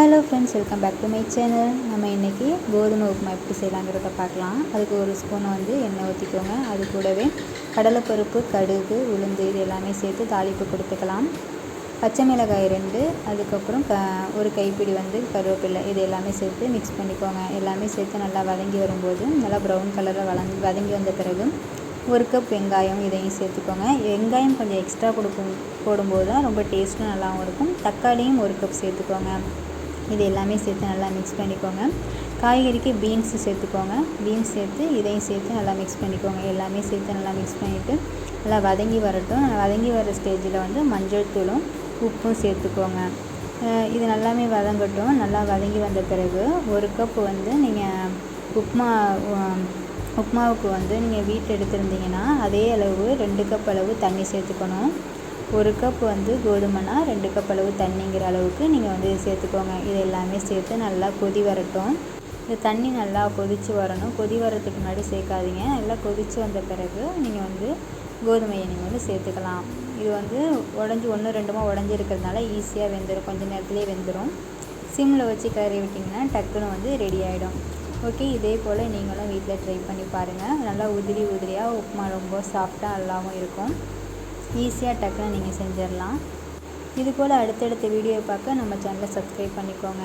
Hello friends welcome back to my channel நம்ம இன்றைக்கி கோதுமை உப்புமா எப்படி செய்யலாங்கிறத பார்க்கலாம். அதுக்கு ஒரு ஸ்பூன் வந்து எண்ணெய் ஊற்றிக்கோங்க அது கூடவே கடலைப்பருப்பு கடுகு உளுந்து இது எல்லாமே சேர்த்து தாளிப்பு கொடுத்துக்கலாம். பச்சை மிளகாய் ரெண்டு அதுக்கப்புறம் க ஒரு கைப்பிடி வந்து கருவேப்பிலை இது எல்லாமே சேர்த்து மிக்ஸ் பண்ணிக்கோங்க. எல்லாமே சேர்த்து நல்லா வதங்கி வரும்போது நல்லா ப்ரௌன் கலரில் வளங் வதங்கி வந்த பிறகு ஒரு கப் வெங்காயம் இதையும் சேர்த்துக்கோங்க. வெங்காயம் கொஞ்சம் எக்ஸ்ட்ரா கொடுக்கும் போடும்போது தான் ரொம்ப டேஸ்ட்டும் நல்லாவும் இருக்கும். தக்காளியும் ஒரு கப் சேர்த்துக்கோங்க. இது எல்லாமே சேர்த்து நல்லா மிக்ஸ் பண்ணிக்கோங்க. காய்கறிக்கு பீன்ஸு சேர்த்துக்கோங்க. பீன்ஸ் சேர்த்து இதையும் சேர்த்து நல்லா மிக்ஸ் பண்ணிக்கோங்க. எல்லாமே சேர்த்து நல்லா மிக்ஸ் பண்ணிவிட்டு நல்லா வதங்கி வரட்டும். வதங்கி வர ஸ்டேஜில் வந்து மஞ்சள் தூளும் உப்பும் சேர்த்துக்கோங்க. இது நல்லாமே வதங்கட்டும். நல்லா வதங்கி வந்த பிறகு ஒரு கப் வந்து நீங்கள் உப்மா உப்மாவுக்கு வந்து நீங்கள் வீட்டில் எடுத்திருந்தீங்கன்னா அதே அளவு ரெண்டு கப் அளவு தண்ணி சேர்த்துக்கணும். ஒரு கப் வந்து கோதுமைனா ரெண்டு கப் அளவு தண்ணிங்கிற அளவுக்கு நீங்கள் வந்து சேர்த்துக்கோங்க. இது எல்லாமே சேர்த்து நல்லா கொதி வரட்டும். இந்த தண்ணி நல்லா கொதித்து வரணும். கொதி வரதுக்கு முன்னாடி சேர்க்காதீங்க. நல்லா கொதித்து வந்த பிறகு நீங்கள் வந்து கோதுமையை நீங்கள் வந்து சேர்த்துக்கலாம். இது வந்து உடஞ்சி ஒன்று ரெண்டுமா உடஞ்சி இருக்கிறதுனால ஈஸியாக வெந்துடும் கொஞ்சம் நேரத்துலேயே வெந்துடும் சிம்மில் வச்சு கறி விட்டிங்கன்னா டக்குன்னு வந்து ரெடி ஆகிடும் ஓகே இதே போல் நீங்களும் வீட்டில் ட்ரை பண்ணி பாருங்கள் நல்லா உதிரி உதிரியாக உப்புமா ரொம்ப சாஃப்டாக நல்லாவும் இருக்கும். ஈஸியாக டக்குன்னு நீங்கள் செஞ்சிடலாம். இது போல் அடுத்தடுத்த வீடியோ பார்க்க நம்ம சேனலை சப்ஸ்கிரைப் பண்ணிக்கோங்க.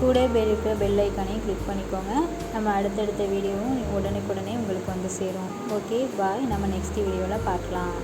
கூட பெல் இருக்கிற பெல் ஐக்கானையும் கிளிக் பண்ணிக்கோங்க. நம்ம அடுத்தடுத்த வீடியோவும் உடனுக்குடனே உங்களுக்கு வந்து சேரும். ஓகே பாய் நம்ம நெக்ஸ்ட் வீடியோவில் பார்க்கலாம்.